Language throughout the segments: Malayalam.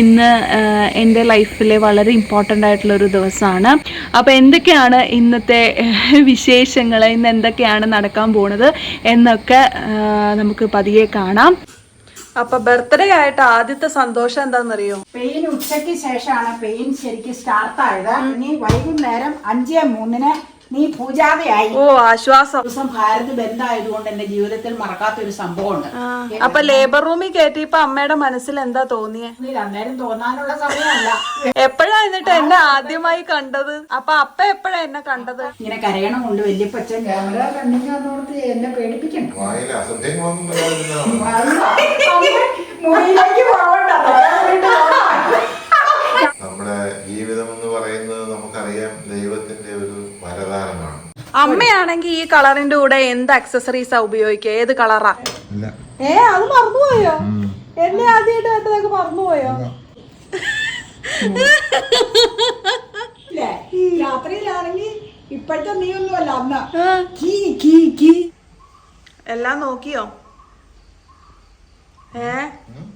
ഇന്ന് എന്റെ ലൈഫിലെ വളരെ ഇമ്പോർട്ടന്റ് ആയിട്ടുള്ളൊരു ദിവസമാണ്. അപ്പോൾ എന്തൊക്കെയാണ് ഇന്നത്തെ വിശേഷങ്ങൾ? ഇന്ന് എന്തൊക്കെയാണ് നടക്കാൻ പോണത് എന്നൊക്കെ നമുക്ക് പതിയെ കാണാം. അപ്പൊ ബർത്ത്ഡേ ആയിട്ട് ആദ്യത്തെ സന്തോഷം എന്താണെന്നറിയോ പെയിൻ ഉച്ചയ്ക്ക് ശേഷമാണ് പെയിൻ ശരിക്കും സ്റ്റാർട്ട് ആയത്. ഇനി വൈകുന്നേരം അഞ്ചേ മൂന്നിന് നീ പൂജാതയായി. ഓ ആശ്വാസം. ദിവസം ഭാരത് ബന്ധായതുകൊണ്ട് എന്റെ ജീവിതത്തിൽ മറക്കാത്ത ഒരു സംഭവമുണ്ട് അപ്പൊ ലേബർ റൂമിൽ കയറ്റിയപ്പോ അമ്മയുടെ മനസ്സിൽ എന്താ തോന്നിയേ? നീ അന്നേരം തോന്നാനുള്ള സമയമല്ല. എപ്പോഴാ എന്നിട്ട് എന്നെ ആദ്യമായി കണ്ടത്? അപ്പൊ അപ്പ എപ്പോഴാ എന്നെ കണ്ടത്? ഇങ്ങനെ കരയണം കൊണ്ട് വല്യപ്പച്ചൻ ക്യാമറ എന്നെ പേടിപ്പിക്കണം. മുറിയിലേക്ക് പോകണ്ട. നമ്മുടെ ജീവിതം എന്ന് പറയുന്നത് നമുക്കറിയാം ദൈവത്തിന്റെ ഒരു വരദാനമാണ് അമ്മയാണെങ്കിൽ ഈ കളറിന്റെ കൂടെ എന്ത് അക്സസറീസാ ഉപയോഗിക്കുക? ഏത് കളറാ? ഏ അത് മറന്നുപോയോ? എന്നെ ആദ്യമായിട്ട് കണ്ടതൊക്കെ മറന്നുപോയോ? രാത്രിയിലാണെങ്കിൽ ഇപ്പോഴത്തെ നീ ഒന്നുമല്ല അമ്മ. കീ കീ കീ. എല്ലാം നോക്കിയോ? ഏ?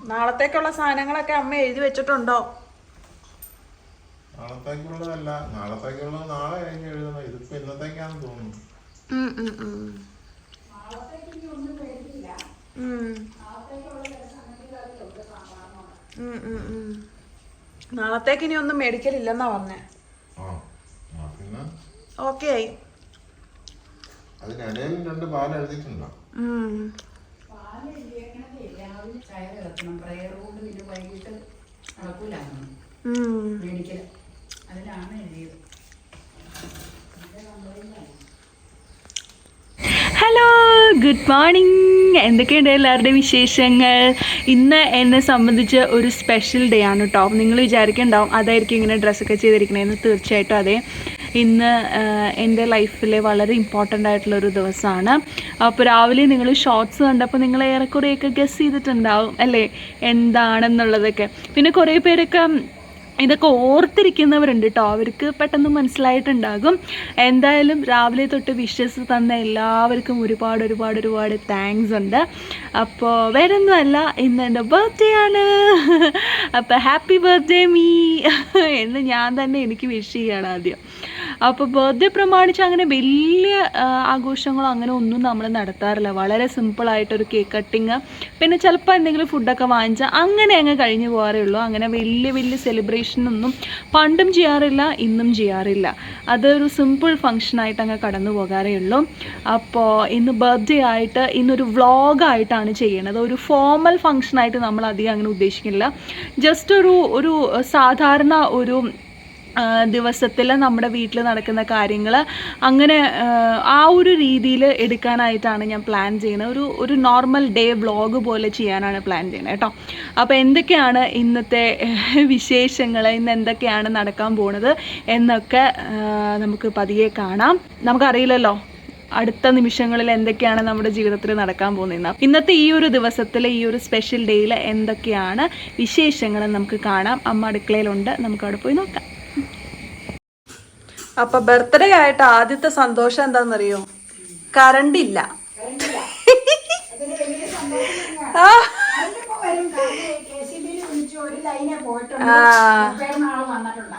നാളത്തേക്കുള്ള സാധനങ്ങളൊക്കെ അമ്മ എഴുതി വെച്ചിട്ടുണ്ടോ? നാളത്തേക്കുള്ളതല്ല നാളത്തേക്കുള്ളത് നാളെ കഴിഞ്ഞ് എഴുതണം ഇതിപ്പോ ഇന്നത്തേക്കാന്ന് തോന്നുന്നു. നാളത്തേക്ക് ഇനി ഒന്നും മേടിക്കലില്ലെന്നാ പറഞ്ഞേ. ഓക്കെ ആയി. രണ്ട് പാൽ എഴുതിയിട്ടുണ്ടോ? ഉം. ചായ കിടക്കണം പ്രയർ കൊണ്ട് പിന്നെ വൈകിട്ട് നടക്കൂലായിരുന്നു ഉം. ഹലോ ഗുഡ് മോർണിംഗ് എന്തൊക്കെയുണ്ട് എല്ലാവരുടെയും വിശേഷങ്ങൾ? ഇന്ന് എന്നെ സംബന്ധിച്ച് ഒരു സ്പെഷ്യൽ ഡേ ആണ് കേട്ടോ നിങ്ങൾ വിചാരിക്കുന്നുണ്ടാവും അതായിരിക്കും ഇങ്ങനെ ഡ്രസ്സൊക്കെ ചെയ്തിരിക്കണേന്ന്. തീർച്ചയായിട്ടും അതെ. ഇന്ന് എന്റെ ലൈഫിലെ വളരെ ഇമ്പോർട്ടന്റ് ആയിട്ടുള്ളൊരു ദിവസമാണ്. അപ്പോൾ രാവിലെ നിങ്ങൾ ഷോർട്സ് കണ്ടപ്പോൾ നിങ്ങൾ ഏറെക്കുറെയൊക്കെ ഗസ് ചെയ്തിട്ടുണ്ടാവും അല്ലേ? എന്താണെന്നുള്ളതൊക്കെ. പിന്നെ കുറേ പേരൊക്കെ ഇതൊക്കെ ഓർത്തിരിക്കുന്നവരുണ്ട് കേട്ടോ അവർക്ക് പെട്ടെന്ന് മനസ്സിലായിട്ടുണ്ടാകും. എന്തായാലും രാവിലെ തൊട്ട് വിഷസ് തന്ന എല്ലാവർക്കും ഒരുപാട് ഒരുപാട് ഒരുപാട് താങ്ക്സ് ഉണ്ട്. അപ്പോൾ വേറെ ഒന്നുമല്ല ഇന്ന് എന്റെ ബർത്ത്ഡേ ആണ്. അപ്പോൾ ഹാപ്പി ബർത്ത്ഡേ മീ എന്ന് ഞാൻ തന്നെ എനിക്ക് വിഷ് ചെയ്യണം ആദ്യം. അപ്പോൾ ബർത്ത്ഡേ പ്രമാണിച്ച് അങ്ങനെ വലിയ ആഘോഷങ്ങളോ അങ്ങനെ ഒന്നും നമ്മൾ നടത്താറില്ല. വളരെ സിമ്പിളായിട്ടൊരു കേക്ക് കട്ടിങ് പിന്നെ ചിലപ്പോൾ എന്തെങ്കിലും ഫുഡൊക്കെ വാങ്ങിച്ചാൽ അങ്ങനെ അങ്ങ് കഴിഞ്ഞു പോകാറേ ഉള്ളൂ. അങ്ങനെ വലിയ വലിയ സെലിബ്രേഷനൊന്നും പണ്ടും ചെയ്യാറില്ല ഇന്നും ചെയ്യാറില്ല. അതൊരു സിമ്പിൾ ഫങ്ഷനായിട്ട് അങ്ങ് കടന്നു പോകാറേ ഉള്ളൂ. അപ്പോൾ ഇന്ന് ബർത്ത്ഡേ ആയിട്ട് ഇന്നൊരു വ്ളോഗായിട്ടാണ് ചെയ്യണത്. ഒരു ഫോമൽ ഫങ്ഷനായിട്ട് നമ്മൾ അധികം അങ്ങനെ ഉദ്ദേശിക്കുന്നില്ല. ജസ്റ്റ് ഒരു ഒരു സാധാരണ ഒരു ദിവസത്തിൽ നമ്മുടെ വീട്ടിൽ നടക്കുന്ന കാര്യങ്ങൾ അങ്ങനെ ആ, ഒരു രീതിയിൽ എടുക്കാനായിട്ടാണ് ഞാൻ പ്ലാൻ ചെയ്യുന്നത്. ഒരു ഒരു നോർമൽ ഡേ വ്ളോഗ് പോലെ ചെയ്യാനാണ് പ്ലാൻ ചെയ്യുന്നത് കേട്ടോ. അപ്പോൾ എന്തൊക്കെയാണ് ഇന്നത്തെ വിശേഷങ്ങൾ ഇന്ന് എന്തൊക്കെയാണ് നടക്കാൻ പോണത്? എന്നൊക്കെ നമുക്ക് പതിയെ കാണാം. നമുക്കറിയില്ലല്ലോ അടുത്ത നിമിഷങ്ങളിൽ എന്തൊക്കെയാണ് നമ്മുടെ ജീവിതത്തിൽ നടക്കാൻ പോകുന്നത് ഇന്നത്തെ ഈ ഒരു ദിവസത്തിൽ ഈ ഒരു സ്പെഷ്യൽ ഡേയിൽ എന്തൊക്കെയാണ് വിശേഷങ്ങൾ നമുക്ക് കാണാം. അമ്മ അടുക്കളയിലുണ്ട്. നമുക്ക് അവിടെ പോയി നോക്കാം. അപ്പൊ ബർത്ത്ഡേ ആയിട്ട് ആദ്യത്തെ സന്തോഷം എന്താണെന്നറിയോ കറണ്ട് ഇല്ല.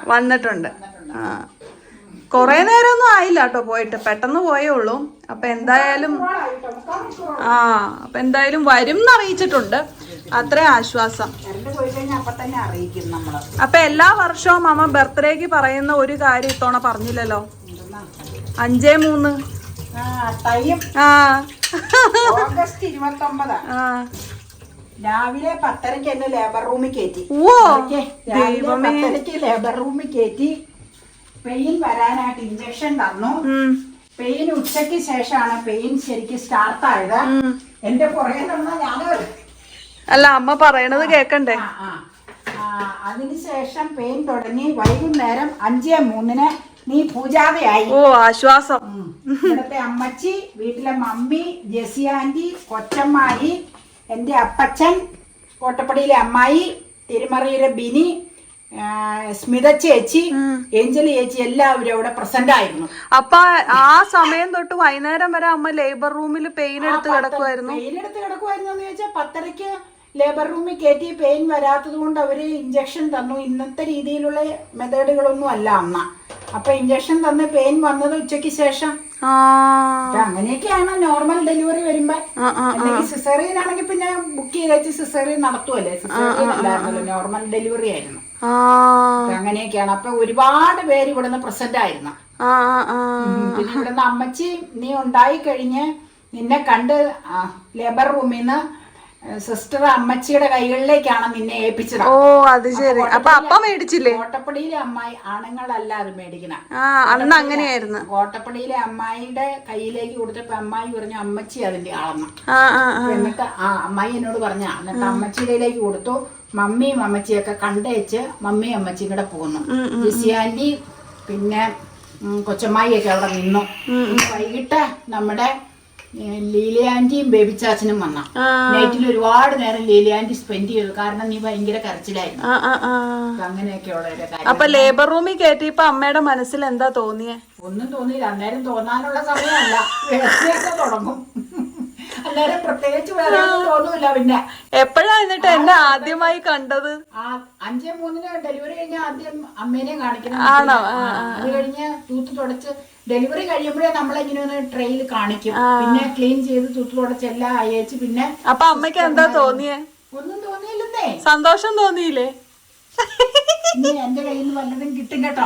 വന്നിട്ടുണ്ട്. ആ. കൊറേ നേരമൊന്നും ആയില്ല കേട്ടോ പോയിട്ട്. പെട്ടെന്ന് പോയേ ഉള്ളൂ. അപ്പൊ എന്തായാലും ആ അപ്പൊ എന്തായാലും വരും എന്ന് അറിയിച്ചിട്ടുണ്ട്. അത്രേ ആശ്വാസം. അപ്പൊ തന്നെ എല്ലാ വർഷവും അമ്മ ബർത്ത്ഡേക്ക് പറയുന്ന ഒരു കാര്യം ഇത്തവണ പറഞ്ഞില്ലല്ലോ? അഞ്ചേ മൂന്ന്. ആ ഓഗസ്റ്റ് ഇരുപത്തി ഒമ്പതാ ആ. രാവിലെ പത്തരക്ക് എന്നെ ലേബർ റൂമിൽ കയറ്റി പത്തരക്ക് ലേബർ റൂമിൽ കയറ്റി പെയിൻ വരാനായിട്ട് ഇഞ്ചക്ഷൻ തന്നു. പെയിൻ ഉച്ചയ്ക്ക് ശേഷമാണ് പെയിൻ ശരിക്കും സ്റ്റാർട്ട് ആയത്. എന്റെ പുറകെ നിന്ന ഞാൻ അല്ല അമ്മ പറയണത് കേക്കണ്ടേ. ആ, അതിനുശേഷം പെയിൻ തുടങ്ങി വൈകുന്നേരം അഞ്ചേ മൂന്നിന് നീ പൂജാതയായി. ഓ ആശ്വാസം. ഇവിടുത്തെ അമ്മച്ചി വീട്ടിലെ മമ്മി ജെസി ആന്റി കൊച്ചമ്മായി എന്റെ അപ്പച്ചൻ കോട്ടപ്പടിയിലെ അമ്മായി തിരുമറിയിലെ ബിനി സ്മിത ചേച്ചി ഏഞ്ചലി ചേച്ചി എല്ലാവരും അവിടെ പ്രസന്റ് ആയിരുന്നു. അപ്പൊ ആ സമയം തൊട്ട് വൈകുന്നേരം വരെ അമ്മ ലേബർ റൂമിൽ പെയിൻ എടുത്ത് കിടക്കുമായിരുന്നു പെയിൻ എടുത്ത് കിടക്കുമായിരുന്നു എന്ന് ചോദിച്ചാൽ പത്തരയ്ക്ക് ലേബർ റൂമിൽ കയറ്റി പെയിൻ വരാത്തത് കൊണ്ട് അവർ ഇഞ്ചക്ഷൻ തന്നു. ഇന്നത്തെ രീതിയിലുള്ള മെത്തേഡുകളൊന്നും അല്ല അന്ന. അപ്പൊ ഇഞ്ചക്ഷൻ തന്ന് പെയിൻ വന്നത് ഉച്ചയ്ക്ക് ശേഷം. അങ്ങനെയൊക്കെയാണ് നോർമൽ ഡെലിവറി വരുമ്പോ. അല്ലെങ്കിൽ സിസേറിയൻ ആണെങ്കിൽ പിന്നെ ബുക്ക് ചെയ്ത് വെച്ച് സിസേറിയൻ നടത്തുമല്ലേ സിസേറിയൻ അല്ലായിരുന്നല്ലോ. നോർമൽ ഡെലിവറി ആയിരുന്നു. അങ്ങനെയൊക്കെയാണ്. അപ്പൊ ഒരുപാട് പേര് ഇവിടുന്ന് പ്രസന്റ് ആയിരുന്നു. പിന്നെ ഇവിടുന്ന് അമ്മച്ചി നീ ഉണ്ടായി കഴിഞ്ഞ് നിന്നെ കണ്ട് ലേബർ റൂമിൽ നിന്ന് സിസ്റ്റർ അമ്മച്ചിയുടെ കൈകളിലേക്കാണ് നിന്നെ ഏൽപ്പിച്ചത്. ഓ അത് ശരി. അപ്പൊ അപ്പ മേടിച്ചില്ലേ? കോട്ടപ്പടിയിലെ അമ്മായി ആണുങ്ങളല്ല അത് മേടിക്കണ. ആ അന്ന് അങ്ങനെയായിരുന്നു. കോട്ടപ്പടിയിലെ അമ്മായിയുടെ കയ്യിലേക്ക് കൊടുത്തപ്പോ അമ്മായി പറഞ്ഞു അമ്മച്ചി അതിന്റെ ആളെന്ന്. എന്നിട്ട് ആ അമ്മായി എന്നോട് പറഞ്ഞ എന്നിട്ട് അമ്മച്ചിയിലേക്ക് കൊടുത്തു. മമ്മിയും അമ്മച്ചിയൊക്കെ കണ്ടേച്ച് മമ്മിയും അമ്മച്ചിയും കൂടെ പോന്നു. ജിസിയാന്റി പിന്നെ കൊച്ചമ്മായിയൊക്കെ അവിടെ നിന്നു. വൈകിട്ട് നമ്മുടെ ലീലയാന്റിയും ബേബി ചാച്ചനും വന്ന. നൈറ്റിൽ ഒരുപാട് നേരം ലീലയാന്റി സ്പെൻഡ് ചെയ്തു. കാരണം നീ ഭയങ്കര കരച്ചിലായിരുന്നു. അങ്ങനെയൊക്കെയുള്ള അപ്പൊ ലേബർ റൂമിൽ കയറ്റിയപ്പോ അമ്മയുടെ മനസ്സിൽ എന്താ തോന്നിയേ? ഒന്നും തോന്നിയില്ല. അന്നേരം തോന്നാനുള്ള സമയമല്ല. തുടങ്ങും. അന്നേരം പ്രത്യേകിച്ച് തോന്നൂല പിന്നെ. എപ്പോഴാ എന്നിട്ട് എന്നെ ആദ്യമായി കണ്ടത്? ആ അഞ്ചേ മൂന്നിന് ഡെലിവറി കഴിഞ്ഞ ആദ്യം അമ്മേനെ കാണിക്കണം ആണോ? അത് കഴിഞ്ഞ് തൂത്ത് തുടച്ച് ഡെലിവറി കഴിയുമ്പോഴേ നമ്മളിങ്ങനെ ഒന്ന് ട്രെയിൽ കാണിക്കും. പിന്നെ ക്ലീൻ ചെയ്ത് തൂത്ത് തുടച്ച് എല്ലാം അയച്ച് പിന്നെ അപ്പൊ അമ്മയ്ക്ക് എന്താ തോന്നിയേ? ഒന്നും തോന്നിയില്ലെന്നേ. സന്തോഷം തോന്നിയില്ലേ? ഇനി എന്റെ കയ്യിൽ നിന്ന് വല്ലതും കിട്ടും കേട്ടോ.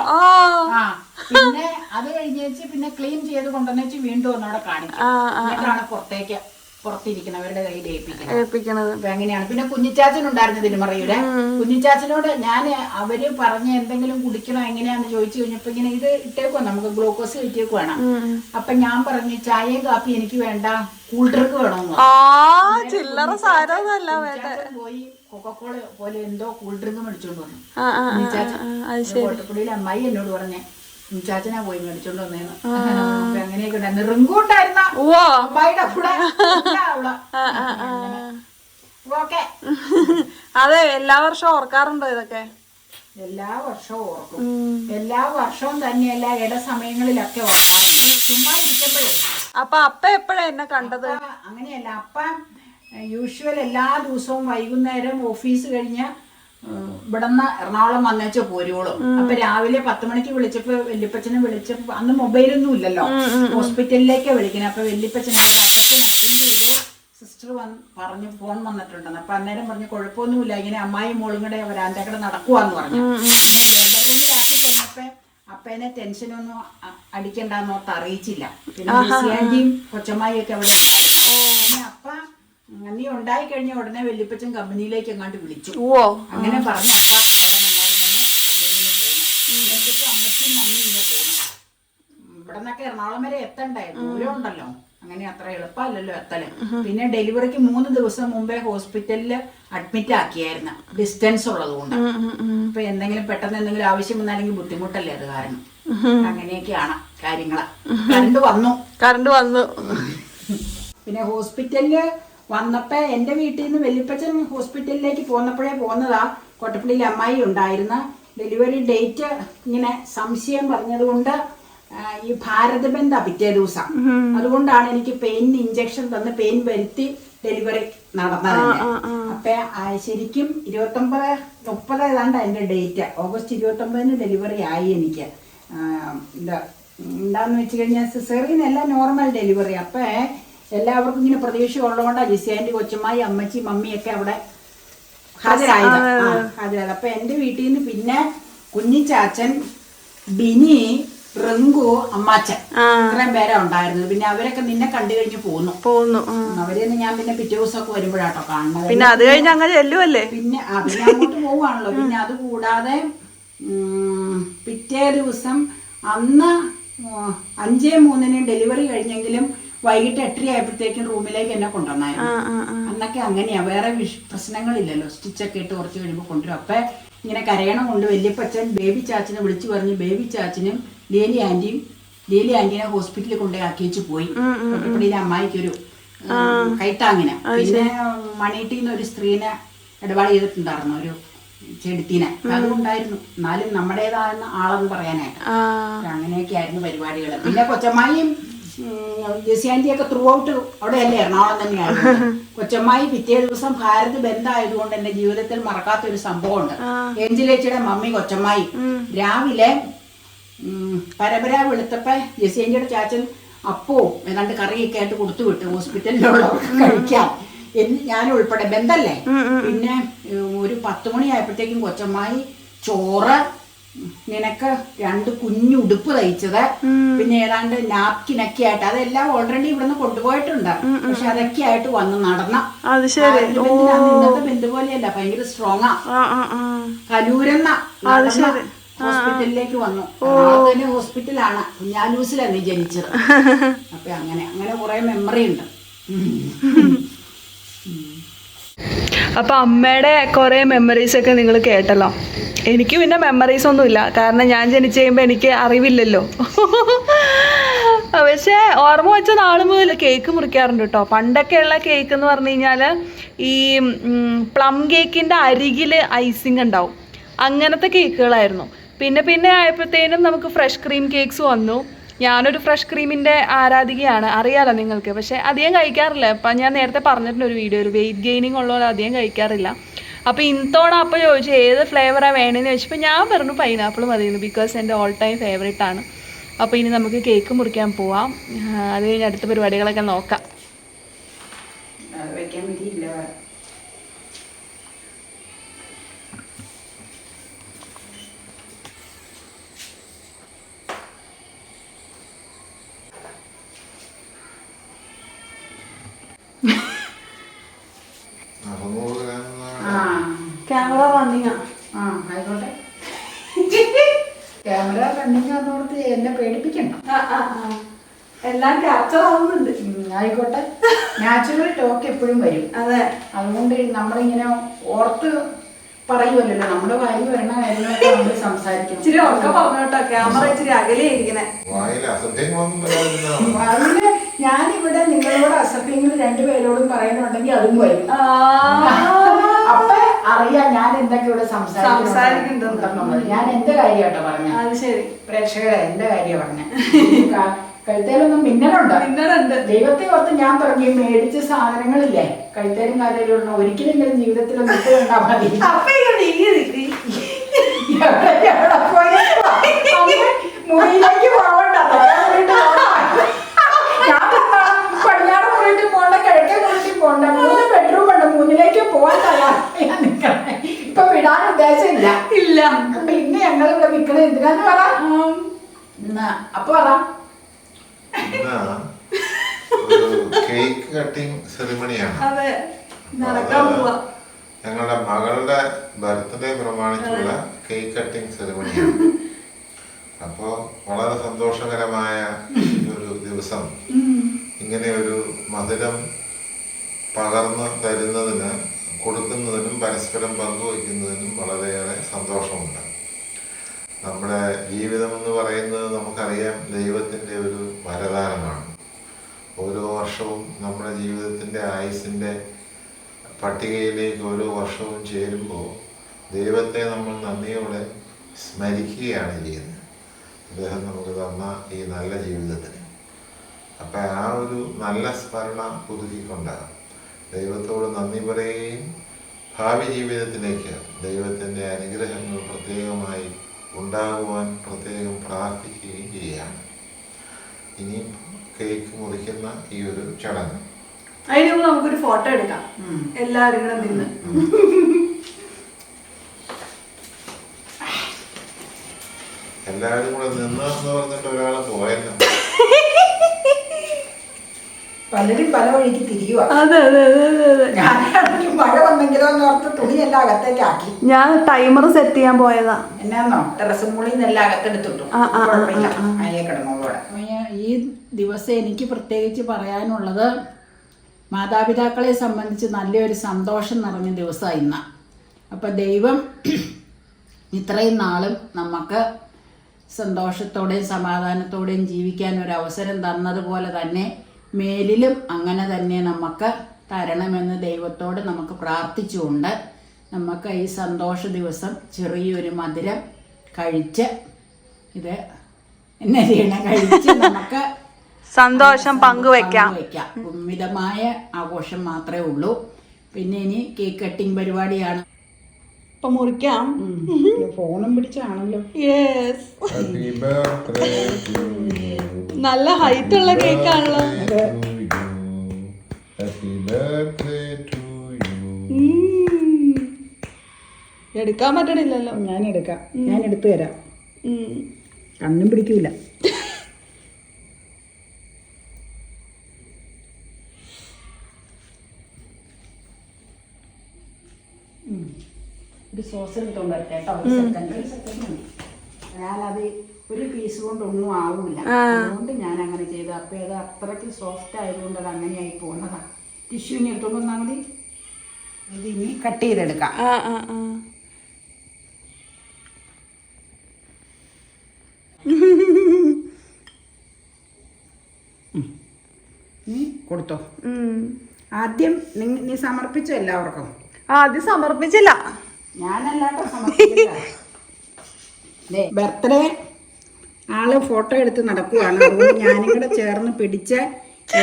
ആ. പിന്നെ അത് കഴിഞ്ഞേച്ച് പിന്നെ ക്ലീൻ ചെയ്ത് കൊണ്ടുവന്നേച്ച് വീണ്ടും ഒന്നവിടെ കാണിക്കും. എന്നിട്ടാണ് പുറത്തേക്ക്. പുറത്തിരിക്കുന്നവരുടെ കയ്യിൽ ഏൽപ്പിക്കണം ഏൽപ്പിക്കണത് അപ്പൊ അങ്ങനെയാണ്. പിന്നെ കുഞ്ഞിച്ചാച്ചൻ ഉണ്ടായിരുന്നു തിരുമറയുടെ കുഞ്ഞിച്ചാച്ചനോട് ഞാൻ അവർ പറഞ്ഞ എന്തെങ്കിലും കുടിക്കണോ എങ്ങനെയാന്ന് ചോദിച്ചു കഴിഞ്ഞപ്പോ ഇങ്ങനെ ഇത് ഇട്ടേക്കുവാ. നമുക്ക് ഗ്ലൂക്കോസ് കിട്ടിയേക്കുവാണ് അപ്പൊ ഞാൻ പറഞ്ഞു ചായയും കാപ്പി എനിക്ക് വേണ്ട. കൂൾ ഡ്രിങ്ക് വേണമെന്ന്. ചില്ലറ പോയി കൊക്കക്കോള പോലെ എന്തോ കൂൾ ഡ്രിങ്ക് മേടിച്ചോണ്ട് വന്നു. കുഞ്ഞിച്ചാച്ചൻ അമ്മായി എന്നോട് പറഞ്ഞേ കുഞ്ഞിച്ചാച്ചനാ പോയി മേടിച്ചോണ്ട് വന്നേന്ന്. അപ്പൊ അങ്ങനെയൊക്കെ ഉണ്ടായിരുന്നു. റിങ്കൂട്ടായിരുന്ന അമ്മായിയുടെ കൂടെ ഓക്കെ. അതെ എല്ലാ വർഷവും ഓർക്കാറുണ്ടോ ഇതൊക്കെ? എല്ലാ വർഷവും ഓർക്കും. എല്ലാ വർഷവും തന്നെയല്ല ഇട സമയങ്ങളിലൊക്കെ ഓർക്കാറുണ്ട്. ചുമ്മാ ഇരിക്കുമ്പോഴേ. അപ്പൊ അപ്പ എപ്പോഴാ എന്നെ കണ്ടത്? അങ്ങനെയല്ല അപ്പ യൂഷ്വൽ എല്ലാ ദിവസവും വൈകുന്നേരം ഓഫീസ് കഴിഞ്ഞ് ഇവിടുന്ന് എറണാകുളം വന്നേച്ച് പോരുവോളും. അപ്പൊ രാവിലെ പത്ത് മണിക്ക് വിളിച്ചപ്പോ വല്യപ്പച്ചനെ വിളിച്ചപ്പോ അന്ന് മൊബൈലൊന്നും ഇല്ലല്ലോ. ഹോസ്പിറ്റലിലേക്കാ വിളിക്കണേ. അപ്പൊ വല്യപ്പച്ചനെ സിസ്റ്റർ വന്ന് പറഞ്ഞു ഫോൺ വന്നിട്ടുണ്ടെന്ന്. അപ്പൊ അന്നേരം പറഞ്ഞു കുഴപ്പമൊന്നുമില്ല. ഇങ്ങനെ അമ്മായി മോളും കൂടെ വരാന്റെ കൂടെ നടക്കുവാന്ന് പറഞ്ഞു. റൂമിലാക്കി കഴിഞ്ഞപ്പോ അപ്പേനെ ടെൻഷനൊന്നും അടിക്കണ്ടെന്നോർത്ത് അറിയിച്ചില്ല. പിന്നെ കൊച്ചമ്മായിയൊക്കെ അവിടെ ഉണ്ടായിരുന്നു. അപ്പ നീ ഉണ്ടായി കഴിഞ്ഞ ഉടനെ വല്യപ്പച്ചൻ കമ്പനിയിലേക്ക് എങ്ങാണ്ട് വിളിച്ചു. ഓ അങ്ങനെ പറഞ്ഞ അപ്പ അമ്മച്ചും മമ്മി ഇങ്ങനെ പോന്നു. ഇവിടെ നിന്നൊക്കെ എറണാകുളം വരെ എത്തണ്ടേ ദൂരം ഉണ്ടല്ലോ. അങ്ങനെ അത്ര എളുപ്പമല്ലല്ലോ എത്തൽ. പിന്നെ ഡെലിവറിക്ക് മൂന്ന് ദിവസം മുമ്പേ ഹോസ്പിറ്റലിൽ അഡ്മിറ്റ് ആക്കിയായിരുന്നു. ഡിസ്റ്റൻസ് ഉള്ളത് കൊണ്ട് ഇപ്പൊ എന്തെങ്കിലും പെട്ടെന്ന് എന്തെങ്കിലും ആവശ്യം വന്നാലെങ്കിൽ ബുദ്ധിമുട്ടല്ലേ അത് കാരണം. അങ്ങനെയൊക്കെയാണ് കാര്യങ്ങൾ. കറണ്ട് വന്നു. കറണ്ട് വന്നു. പിന്നെ ഹോസ്പിറ്റലിൽ വന്നപ്പോ എന്റെ വീട്ടിൽ നിന്ന് വെല്ലിപ്പച്ചൻ ഹോസ്പിറ്റലിലേക്ക് പോന്നപ്പോഴേ പോന്നതാ കൊട്ടപ്പള്ളിയിൽ അമ്മായി ഉണ്ടായിരുന്ന. ഡെലിവറി ഡേറ്റ് ഇങ്ങനെ സംശയം പറഞ്ഞതുകൊണ്ട് ഈ ഭാരത് ബന്ധ പിറ്റേ ദിവസം. അതുകൊണ്ടാണ് എനിക്ക് പെയിന് ഇഞ്ചക്ഷൻ തന്ന് പെയിൻ വരുത്തി ഡെലിവറി നടന്നത്. അപ്പൊ ശരിക്കും ഇരുപത്തൊമ്പത് മുപ്പത് ഏതാണ്ട് അതിന്റെ ഡേറ്റ്. ഓഗസ്റ്റ് ഇരുപത്തൊമ്പതിന് ഡെലിവറി ആയി എനിക്ക്. എന്താ എന്താന്ന് വെച്ച് കഴിഞ്ഞാൽ സിസേറിയൻ എല്ലാം നോർമൽ ഡെലിവറി. അപ്പൊ എല്ലാവർക്കും ഇങ്ങനെ പ്രതീക്ഷ ഉള്ളതുകൊണ്ടാണ് ജിസിയാന്റെ കൊച്ചുമായി അമ്മച്ചി മമ്മിയൊക്കെ അവിടെ ഹാജരായത്. ഹാജരായത്. അപ്പൊ എന്റെ വീട്ടിൽ നിന്ന് പിന്നെ കുഞ്ഞിച്ചാച്ചൻ ബിനി റിങ്കു അമ്മാച്ചൻ ഇത്രയും പേരെ ഉണ്ടായിരുന്നു പിന്നെ അവരൊക്കെ നിന്നെ കണ്ടു കഴിഞ്ഞ് പോന്നു. പോന്നു ആ. അവരെയൊന്നും ഞാൻ പിന്നെ പിറ്റേ ദിവസമൊക്കെ വരുമ്പോഴാട്ടോ കാണുന്നത്. പിന്നെ അത് കഴിഞ്ഞ് അങ്ങനെ ചെല്ലുവല്ലേ? പിന്നെ പിന്നെ അങ്ങോട്ട് പോവാണല്ലോ. പിന്നെ അത് കൂടാതെ പിറ്റേ ദിവസം അന്ന് അഞ്ചേ മൂന്നിന് ഡെലിവറി കഴിഞ്ഞെങ്കിലും വൈകിട്ട് എട്ടര ആയപ്പോഴത്തേക്കും റൂമിലേക്ക് എന്നെ കൊണ്ടുവന്നായിരുന്നു. അന്നൊക്കെ അങ്ങനെയാ. വേറെ പ്രശ്നങ്ങളില്ലല്ലോ. സ്റ്റിച്ചൊക്കെ ഇട്ട് കുറച്ച് കഴിയുമ്പോൾ കൊണ്ടുവരും. അപ്പൊ ഇങ്ങനെ കരയണം കൊണ്ട് വല്യപ്പച്ചൻ ബേബി ചാച്ചനെ വിളിച്ചു പറഞ്ഞു ബേബി ചാച്ചനും ലേലി ആന്റിയും ലേലി ആന്റിനെ ഹോസ്പിറ്റലിൽ കൊണ്ടുപോയി ആക്കിയേച്ച് പോയി. തൊട്ടപ്പടിയിലെ അമ്മായിക്കൊരു കൈത്താങ്ങിനെ. പിന്നെ മണിയിട്ടിന്ന് ഒരു സ്ത്രീനെ ഇടപാട് ചെയ്തിട്ടുണ്ടായിരുന്നു. ഒരു ചെടുത്തിനെ. അതുകൊണ്ടായിരുന്നു എന്നാലും നമ്മുടേതാണെന്ന് ആളെന്ന് പറയാനായിട്ട്. അങ്ങനെയൊക്കെ ആയിരുന്നു പരിപാടികൾ പിന്നെ കൊച്ചമ്മായിയും ജെസി ആന്റിയൊക്കെ ത്രൂ ഔട്ട് അവിടെ തന്നെ എറണാകുളം തന്നെയാണ് കൊച്ചമ്മായി പിറ്റേ ദിവസം ഭാരത് ബന്ധമായതുകൊണ്ട് എന്റെ ജീവിതത്തിൽ മറക്കാത്ത ഒരു സംഭവമുണ്ട് ഏഞ്ചലേച്ചിയുടെ മമ്മി കൊച്ചമ്മായി. രാവിലെ പരമ്പര വെളുത്തപ്പ ജെസി ആന്റിയുടെ ചാച്ചൻ അപ്പോ ഏതാണ്ട് കറിയൊക്കെ ആയിട്ട് കൊടുത്തു വിട്ടു. ഹോസ്പിറ്റലിലുള്ള കഴിക്കാം. ഞാൻ ഉൾപ്പെടെ ബന്ധല്ലേ? പിന്നെ ഒരു പത്ത് മണിയായപ്പോഴത്തേക്കും കൊച്ചമ്മായി ചോറ് നിനക്ക് രണ്ട് കുഞ്ഞു ഉടുപ്പ് തയ്ച്ചത്. പിന്നെ ഏതാണ്ട് നാപ്കിനൊക്കെ ആയിട്ട് അതെല്ലാം ഓൾറെഡി ഇവിടുന്ന് കൊണ്ടുപോയിട്ടുണ്ട്. പക്ഷെ അതൊക്കെ ആയിട്ട് വന്ന് നടന്ന ഇന്നത്തെ ബന്ധു പോലെയല്ല ഭയങ്കര സ്ട്രോങ് ആ. കലൂരെന്ന ഹോസ്പിറ്റലിലേക്ക് വന്നു. എറണാകുളത്തെ ഹോസ്പിറ്റലാണ് കുഞ്ഞാലൂസിലാണ് ജനിച്ചത്. അപ്പൊ അങ്ങനെ അങ്ങനെ കുറെ മെമ്മറി ഉണ്ട്. അപ്പോൾ അമ്മയുടെ കുറേ മെമ്മറീസ് ഒക്കെ നിങ്ങൾ കേട്ടല്ലോ. എനിക്ക് പിന്നെ മെമ്മറീസ് ഒന്നുമില്ല. കാരണം ഞാൻ ജനിച്ചു കഴിയുമ്പോൾ എനിക്ക് അറിവില്ലല്ലോ. പക്ഷേ ഓർമ്മ വെച്ച നാൾ മുതൽ കേക്ക് മുറിക്കാറുണ്ട് കേട്ടോ. പണ്ടൊക്കെയുള്ള കേക്ക് എന്ന് പറഞ്ഞു കഴിഞ്ഞാൽ ഈ പ്ലം കേക്കിന്റെ അരികിൽ ഐസിങ് ഉണ്ടാവും. അങ്ങനത്തെ കേക്കുകളായിരുന്നു പിന്നെ പിന്നെ ആയപ്പോഴത്തേനും നമുക്ക് ഫ്രഷ് ക്രീം കേക്ക്സ് വന്നു. ഞാനൊരു ഫ്രഷ് ക്രീമിന്റെ ആരാധികയാണ്. അറിയാലോ നിങ്ങൾക്ക്. പക്ഷേ അധികം കഴിക്കാറില്ല. ഇപ്പം ഞാൻ നേരത്തെ പറഞ്ഞിട്ടുണ്ട് ഒരു വീഡിയോയിൽ വെയിറ്റ് ഗെയിനിങ് ഉള്ളവർ അധികം കഴിക്കാറില്ല. അപ്പോൾ ഇന്നത്തോടെ അപ്പോൾ ചോദിച്ചു ഏത് ഫ്ലേവറാണ് വേണമെന്ന് ചോദിച്ചപ്പോൾ ഞാൻ പറഞ്ഞു പൈനാപ്പിൾ മതിയെന്ന് ബിക്കോസ് എന്റെ ഓൾ ടൈം ഫേവറേറ്റ് ആണ്. അപ്പോൾ ഇനി നമുക്ക് കേക്ക് മുറിക്കാൻ പോവാം. അത് കഴിഞ്ഞ് അടുത്ത പരിപാടികളൊക്കെ നോക്കാം അത് വെക്കാൻ വിധിയില്ല അറുന്നൂറ് ഗ്രാം ആ ക്യാമറ റണ്ണിങ് ആ ആയിക്കോട്ടെ ക്യാമറ റണ്ണിങ് അതോർത്ത് എന്നെ പേടിപ്പിക്കണ്ട എല്ലാം ക്യാപ്ചർ ആവുന്നുണ്ട്. ആയിക്കോട്ടെ. നാച്ചുറൽ ടോക്ക് എപ്പോഴും വരും. അതെ. അതുകൊണ്ട് നമ്മളിങ്ങനെ ഓർത്ത് പറയുമല്ലോ നമ്മുടെ വായി വരണ കാര്യങ്ങളൊക്കെ നമ്മൾ സംസാരിക്കും ഇച്ചിരി ഉറക്കം പറഞ്ഞു കേട്ടോ. ക്യാമറ ഇച്ചിരി അകലെയിരിക്കണേ. അതിന് ഞാനിവിടെ നിങ്ങളോട് അസഭ്യങ്ങൾ രണ്ടുപേരോടും പറയുന്നുണ്ടെങ്കിൽ അതും വരും. അപ്പൊ അറിയാം ഞാൻ എന്തൊക്കെ ഇവിടെ സംസാരിക്കുന്നുണ്ടെന്ന്. സംസാരിക്കുന്നുണ്ടെന്നുള്ളത് ഞാൻ എന്റെ കാര്യമാട്ടോ പറഞ്ഞ. പ്രേക്ഷകരെ എന്റെ കാര്യം പറഞ്ഞ. കഴുത്തേലൊന്നും മിന്നലുണ്ട്. മിന്നലുണ്ട്. ദൈവത്തെ ഓർത്ത് ഞാൻ പറഞ്ഞു മേടിച്ച സാധനങ്ങളില്ലേ കഴുത്തേലും കാര്യം ഒരിക്കലെങ്കിലും ജീവിതത്തിൽ ഇട്ട് കണ്ടാ മതി. മുറിയിലേക്ക് പോവണ്ട. ഞാൻ പടിഞ്ഞാറ് മുറിയിട്ട് പോകണ്ട കിഴക്കേ മുറിയിട്ട് പോകണ്ട മൂന്ന് ബെഡ്റൂം ഉണ്ട്. മൂന്നിലേക്ക് പോവാൻ നിക്കണേ ഇപ്പൊ വിടാൻ ഉദ്ദേശമില്ല. ഇല്ല. അപ്പൊ ഇന്ന് ഞങ്ങൾ ഇവിടെ നിക്കണത് എന്തിനാന്ന് പറ. അപ്പൊ പറ. കേക്ക് കട്ടിംഗ് സെറിമണിയാണ് അതെ. നടക്കാൻ പോവാ. ഞങ്ങളുടെ മകളുടെ ബർത്ത്ഡേ പ്രമാണിച്ചുള്ള കേക്ക് കട്ടിംഗ് സെറിമണിയാണ് അപ്പോൾ വളരെ സന്തോഷകരമായ ഒരു ദിവസം. ഇങ്ങനെ ഒരു മധുരം പകർന്നു തരുന്നതിന് കൊടുക്കുന്നതിനും പരസ്പരം പങ്കുവയ്ക്കുന്നതിനും വളരെയേറെ സന്തോഷമുണ്ട്. നമ്മുടെ ജീവിതം എന്ന് പറയുന്നത് നമുക്കറിയാം ദൈവത്തിന്റെ ഒരു വരദാനമാണ്. ഓരോ വർഷവും നമ്മുടെ ജീവിതത്തിന്റെ ആയുസിന്റെ പട്ടികയിലേക്ക് ഓരോ വർഷവും ചേരുമ്പോൾ ദൈവത്തെ നമ്മൾ നന്ദിയോടെ സ്മരിക്കുകയാണ് ചെയ്യുന്നത്. അദ്ദേഹം നമുക്ക് തന്ന ഈ നല്ല ജീവിതത്തിന്. അപ്പം ആ ഒരു നല്ല സ്മരണ പുതുക്കിക്കൊണ്ട് ദൈവത്തോട് നന്ദി പറയുകയും ഭാവി ജീവിതത്തിലേക്ക് ദൈവത്തിന്റെ അനുഗ്രഹങ്ങൾ പ്രത്യേകമായി ഉണ്ടാകുവാൻ പ്രത്യേകം പ്രാർത്ഥിക്കുകയും ചെയ്യുകയാണ് ഇനി കേക്ക് മുറിക്കുന്ന ഈ ഒരു ചടങ്ങ്. അതിന് മുമ്പ് നമുക്കൊരു ഫോട്ടോ എടുക്കാം. എല്ലാവരും കൂടെ നിന്ന്. എല്ലാവരും കൂടെ നിന്ന് എന്ന് പറഞ്ഞിട്ട് ഒരാൾ പോയല്ലോ. പലരും പല വഴിക്ക് തിരിയുക അതെ അതെ അതെ അതെ ഞാനാണെങ്കിൽ മഴ വന്നെങ്കിലോ എന്ന് ഓർത്ത് തുണിയെല്ലാം അകത്തേക്ക് ഞാൻ ടൈമർ സെറ്റ് ചെയ്യാൻ പോയതാ. എന്നാന്നോ ടെറസ് മുകളിൽ നിന്നെല്ലാം അകത്തെടുത്തിട്ടു. കുഴപ്പമില്ല. ആ, കിടന്നോളൂടെ ഈ ദിവസം എനിക്ക് പ്രത്യേകിച്ച് പറയാനുള്ളത് മാതാപിതാക്കളെ സംബന്ധിച്ച് നല്ലൊരു സന്തോഷം നിറഞ്ഞ ദിവസമാണ് ഇന്ന്. അപ്പം ദൈവം ഇത്രയും നാളും നമുക്ക് സന്തോഷത്തോടെയും സമാധാനത്തോടെയും ജീവിക്കാൻ ഒരു അവസരം തന്നതുപോലെ തന്നെ മേലിലും അങ്ങനെ തന്നെ നമുക്ക് തരണമെന്ന് ദൈവത്തോട് നമുക്ക് പ്രാർത്ഥിച്ചുകൊണ്ട് നമുക്ക് ഈ സന്തോഷ ദിവസം ചെറിയൊരു മധുരം കഴിച്ച് ഇത് എന്നെ ചെയ്യണം കഴിച്ച് നമുക്ക് സന്തോഷം പങ്കുവെക്കാം. മിതമായ ആഘോഷം മാത്രമേ ഉള്ളൂ. പിന്നെ ഇനി കേക്ക് കട്ടിംഗ് പരിപാടിയാണ്. ഇപ്പൊ മുറിക്കാം. ഫോണും പിടിച്ചാണല്ലോ. യെസ് നല്ല ഹൈറ്റ് ഉള്ള കേക്ക് ആണല്ലോ. You. Birthday to you. ഉം. എടുക്കാൻ പറ്റണില്ലല്ലോ. ഞാൻ എടുക്കാം. ഞാൻ എടുത്തു തരാം. കണ്ണും പിടിക്കൂല. ഒരു സോസ് എടുത്തോണ്ട് വരട്ടെ കേട്ടോ. ഒരു സെക്കൻഡ് ഒരു സെക്കൻഡ് ഞാനത് ഒരു പീസ് കൊണ്ടൊന്നും ആവൂല. അതുകൊണ്ട് ഞാൻ അങ്ങനെ ചെയ്തു. അപ്പൊ അത് അത്രയ്ക്ക് സോഫ്റ്റ് ആയതുകൊണ്ട് അത് അങ്ങനെയായി പോകുന്നതാ ഇനി എടുത്തോണ്ട് വന്നാൽ മതി. ഇത് ഇനി കട്ട് ചെയ്തെടുക്കാം. ആ ആ ആ. നീ കൊടുത്തോ. ആദ്യം നീ സമർപ്പിച്ചോ എല്ലാവർക്കും? ആദ്യം സമർപ്പിച്ചില്ല. ഞാനല്ലാട്ടോ സമർപ്പിച്ചില്ല ബർത്ത്ഡേ ആൾ ഫോട്ടോ എടുത്ത് നടക്കുവാണ്. അതുകൊണ്ട് ഞാനും കൂടെ ചേർന്ന് പിടിച്ച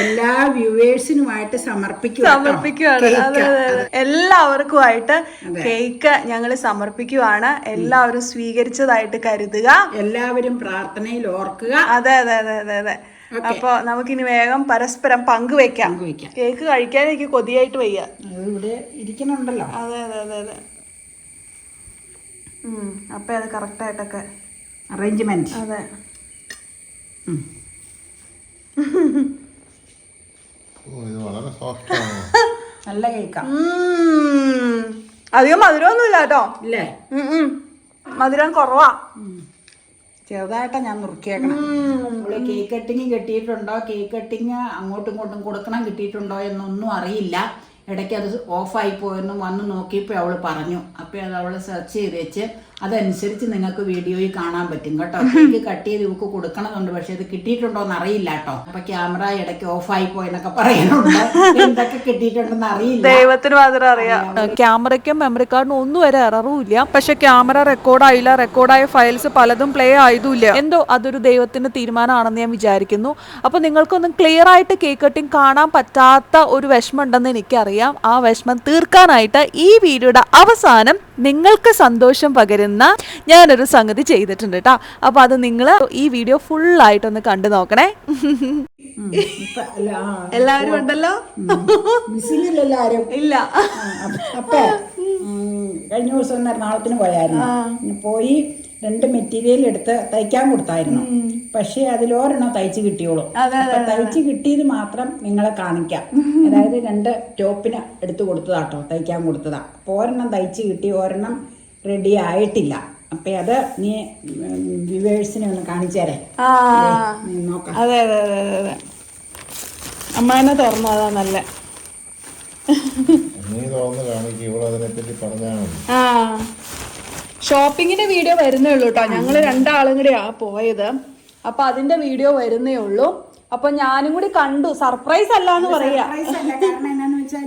എല്ലാ വ്യൂവേഴ്സിനുമായിട്ട് സമർപ്പിക്കുക അതെ എല്ലാവർക്കുമായിട്ട് കേക്ക് ഞങ്ങൾ സമർപ്പിക്കുവാണ്. എല്ലാവരും സ്വീകരിച്ചതായിട്ട് കരുതുക. എല്ലാവരും പ്രാർത്ഥനയിൽ ഓർക്കുക. അതെ അതെ അതെ അതെ അതെ. അപ്പൊ നമുക്കിനി വേഗം പരസ്പരം പങ്കുവെക്കാം. കേക്ക് കഴിക്കാൻ എനിക്ക് കൊതിയായിട്ട് വയ്യ. ഇവിടെ ഇരിക്കണുണ്ടല്ലോ. അതെ അതെ അതെ അതെ. ഉം, അപ്പൊ അത് കറക്റ്റായിട്ടൊക്കെ അറേഞ്ച്മെന്റ് അതെ. നല്ല കേക്കാ. അധികം മധുരമൊന്നുമില്ല കേട്ടോ. ഇല്ലേ. മധുരം കുറവാ. ചെറുതായിട്ടാ ഞാൻ നുറുക്കിയേക്കണം. നമ്മൾ കേക്ക് കട്ടിങ് കിട്ടിയിട്ടുണ്ടോ? കേക്ക് കട്ടിങ് അങ്ങോട്ടും ഇങ്ങോട്ടും കൊടുക്കണം കിട്ടിയിട്ടുണ്ടോ എന്നൊന്നും അറിയില്ല. ഇടയ്ക്ക് അത് ഓഫായി പോയെന്നും വന്ന് നോക്കിയപ്പോൾ അവൾ പറഞ്ഞു. അപ്പോൾ അത് അവൾ സെർച്ച് ചെയ്ത് വെച്ച് അതനുസരിച്ച് നിങ്ങൾക്ക് വീഡിയോയിൽ കാണാൻ പറ്റും കേട്ടോ. എനിക്ക് കട്ട് ചെയ്ത് ഇവക്ക് കൊടുക്കണമെന്നുണ്ട് പക്ഷെ അത് കിട്ടിയിട്ടുണ്ടോ എന്ന് അറിയില്ല കേട്ടോ. അപ്പൊ ക്യാമറ ഇടയ്ക്ക് ഓഫ് ആയി പോയെന്നൊക്കെ പറയുന്നുണ്ട്. എന്തൊക്കെ കിട്ടിയിട്ടുണ്ടെന്ന് അറിയില്ല. ദൈവത്തിന് മാത്രം അറിയാം. ക്യാമറയ്ക്കും മെമ്മറി കാർഡിനും ഒന്നും വരെ എററും ഇല്ല. പക്ഷെ ക്യാമറ റെക്കോർഡായില്ല റെക്കോർഡായ ഫയൽസ് പലതും പ്ലേ ആയതുമില്ല. എന്തോ അതൊരു ദൈവത്തിന്റെ തീരുമാനമാണെന്ന് ഞാൻ വിചാരിക്കുന്നു. അപ്പൊ നിങ്ങൾക്കൊന്നും ക്ലിയർ ആയിട്ട് കേക്ക് കട്ടിങ് കാണാൻ പറ്റാത്ത ഒരു വിഷമം ഉണ്ടെന്ന് എനിക്കറിയാം. ആ വിഷമം തീർക്കാനായിട്ട് ഈ വീഡിയോയുടെ അവസാനം നിങ്ങൾക്ക് സന്തോഷം പകരുന്ന ഞാനൊരു സംഗതി ചെയ്തിട്ടുണ്ട് കേട്ടോ അപ്പൊ അത് നിങ്ങൾ ഈ വീഡിയോ ഫുൾ ഫുള്ളായിട്ടൊന്ന് കണ്ടു നോക്കണേ. എല്ലാവരും ഉണ്ടല്ലോ? missing ഇല്ലല്ലോ ആരും ഇല്ല കഴിഞ്ഞ ദിവസം എറണാകുളത്തിന് പോയായിരുന്നു. പോയി രണ്ട് മെറ്റീരിയൽ എടുത്ത് തയ്ക്കാൻ കൊടുത്തായിരുന്നു. പക്ഷേ അതിലോരെണ്ണം തയ്ച്ച് കിട്ടിയോളൂ. അപ്പൊ തയ്ച്ച് കിട്ടിയത് മാത്രം നിങ്ങളെ കാണിക്കാം. അതായത് രണ്ട് ടോപ്പിന് എടുത്തു കൊടുത്തതാട്ടോ തയ്ക്കാൻ കൊടുത്തതാ. അപ്പൊ ഒരെണ്ണം തയ്ച്ച് കിട്ടി ഒരെണ്ണം റെഡി ആയിട്ടില്ല. അപ്പൊ അത് നീ വിവേഴ്സിനെ ഒന്ന് കാണിച്ചേരെ ആ. നീ നോക്കാം. അതെ അതെ അതെ അതെ അതെ. അമ്മേനെ തുറന്നു അതാ നല്ല. നീ തുറന്ന് കാണിക്കും ഇവിടെ അതിനെപ്പറ്റി പറഞ്ഞാൽ ആ. ഷോപ്പിങ്ങിന്റെ വീഡിയോ വരുന്നേ ഉള്ളൂ കേട്ടോ ഞങ്ങൾ രണ്ടാളും കൂടെയാ പോയത്. അപ്പൊ അതിന്റെ വീഡിയോ വരുന്നേ ഉള്ളൂ. അപ്പൊ ഞാനും കൂടി കണ്ടു. സർപ്രൈസ് അല്ല എന്ന് പറയാ.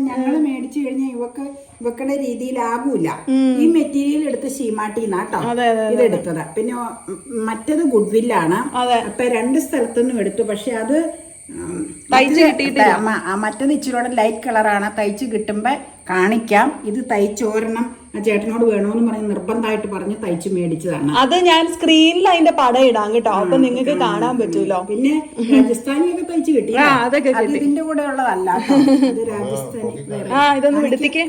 ഞങ്ങൾ മേടിച്ചു കഴിഞ്ഞാൽ ഇവക്ക് ഇവക്കടെ രീതിയിലാകൂല ഈ മെറ്റീരിയൽ എടുത്ത് ശീമാട്ടിന്നാട്ടോ ഇത് എടുത്തത്. പിന്നെ മറ്റത് ഗുഡ്വില്ലാണ്. അപ്പൊ രണ്ട് സ്ഥലത്തുനിന്നും എടുത്തു. പക്ഷെ അത് തയ്ച്ച് ആ, മറ്റത് ഇച്ചിരി ലൈറ്റ് കളറാണ്. തയ്ച്ച് കിട്ടുമ്പോ കാണിക്കാം. ഇത് തയ്ച്ചോരണം. ആ ചേട്ടനോട് വേണമെന്ന് പറഞ്ഞ് നിർബന്ധമായിട്ട് പറഞ്ഞ് തയ്ച്ച് മേടിച്ചതാണ്. അത് ഞാൻ സ്ക്രീനിൽ അതിന്റെ പടം ഇടാം കേട്ടോ. അപ്പൊ നിങ്ങൾക്ക് കാണാൻ പറ്റൂലോ? പിന്നെ രാജസ്ഥാനി ഒക്കെ തയ്ച്ച് കിട്ടി ആ, അതൊക്കെ അത് ഇതിന്റെ കൂടെ ഉള്ളതല്ല ഇത് രാജസ്ഥാനി ആ ഇതൊന്ന് വിടുത്തിക്ക്.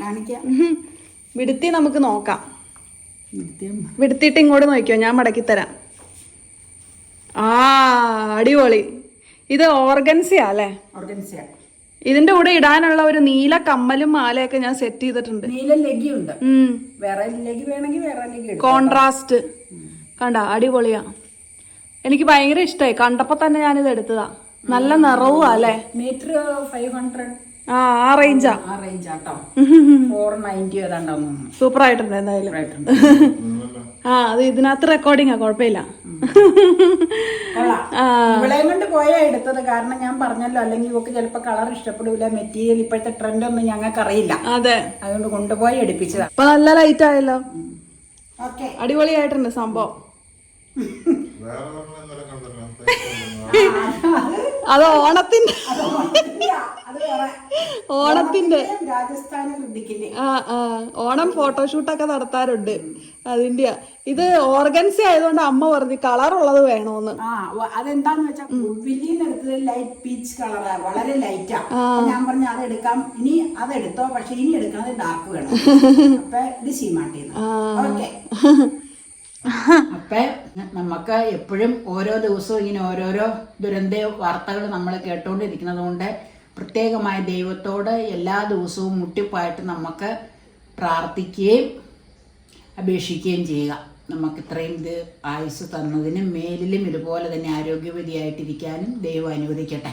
വിടുത്തി നമുക്ക് നോക്കാം. വിടുത്തിട്ട് ഇങ്ങോട്ട് നോക്കിയോ? ഞാൻ മടക്കി തരാം. ആ അടിപൊളി. ഇത് ഓർഗൻസിയാ അല്ലേ? ഓർഗൻസിയ. ഇതിന്റെ കൂടെ ഇടാനുള്ള ഒരു നീല കമ്മലും മാലയൊക്കെ ഞാൻ സെറ്റ് ചെയ്തിട്ടുണ്ട്. നീല ലെഗി ഉണ്ട്. ഉം. വേറെ ലഗി വേണമെങ്കിൽ വേറെ ലഗി എടുക്കാം കോൺട്രാസ്റ്റ് കണ്ട അടിപൊളിയാ. എനിക്ക് ഭയങ്കര ഇഷ്ടമായി കണ്ടപ്പോ തന്നെ ഞാനിത് എടുത്തതാ. നല്ല നിറവും അല്ലേ? മീറ്റർ ഫൈവ് ഹൺഡ്രഡ് ആ ആ റേഞ്ചാ ആ. റേഞ്ച് ആട്ടോ ഫോർ നയന്റി ഏതാണ്ടാവും സൂപ്പർ ആയിട്ടുണ്ട് എന്തായാലും. ആ അത് ഇതിനകത്ത് റെക്കോർഡിങ്ങാ കുഴപ്പമില്ല. കൊള്ളാം. ഇവളെയും കൊണ്ട് പോയാ എടുത്തത്. കാരണം ഞാൻ പറഞ്ഞല്ലോ അല്ലെങ്കിൽ ഇവക്ക് ചിലപ്പോ കളർ ഇഷ്ടപ്പെടില്ല മെറ്റീരിയൽ ഇപ്പോഴത്തെ ട്രെൻഡ് ഒന്നും ഞങ്ങൾക്ക് അറിയില്ല അതെ. അതുകൊണ്ട് കൊണ്ടുപോയി എടുപ്പിച്ചതാ. ഇപ്പൊ നല്ല ലൈറ്റ് ആയല്ലോ. ഓക്കെ. അടിപൊളിയായിട്ടുണ്ട് സംഭവം. അത് ഓണത്തിന്റെ. ഓണത്തിന്റെ ഓണം ഫോട്ടോഷൂട്ടൊക്കെ നടത്താറുണ്ട്. അതിന്റെ ഇത് ഓർഗൻസി ആയതുകൊണ്ട് അമ്മ പറഞ്ഞു കളർ ഉള്ളത് വേണോന്ന് അതെന്താന്ന് വെച്ചാൽ എടുത്തത് ലൈറ്റ് പീച്ച് കളറാ വളരെ ലൈറ്റാ ഞാൻ പറഞ്ഞു അത് എടുക്കാം. ഇനി അതെടുത്തോ പക്ഷെ ഇനി എടുക്കുന്നത് ഡാർക്ക് വേണം. അപ്പൊ ഇത് സീമാട്ടിന്ന്. ഓക്കെ അപ്പൊ നമുക്ക് എപ്പോഴും ഓരോ ദിവസവും ഇങ്ങനെ ഓരോരോ ദുരന്ത വാർത്തകൾ നമ്മൾ കേട്ടുകൊണ്ടിരിക്കുന്നത് കൊണ്ട് പ്രത്യേകമായ ദൈവത്തോട് എല്ലാ ദിവസവും മുട്ടിപ്പായിട്ട് നമുക്ക് പ്രാർത്ഥിക്കുകയും അപേക്ഷിക്കുകയും ചെയ്യുക. നമുക്ക് ഇത്രയും ഇത് ആയുസ് തന്നതിനും മേലിലും ഇതുപോലെ തന്നെ ആരോഗ്യവതിയായിട്ടിരിക്കാനും ദൈവം അനുവദിക്കട്ടെ.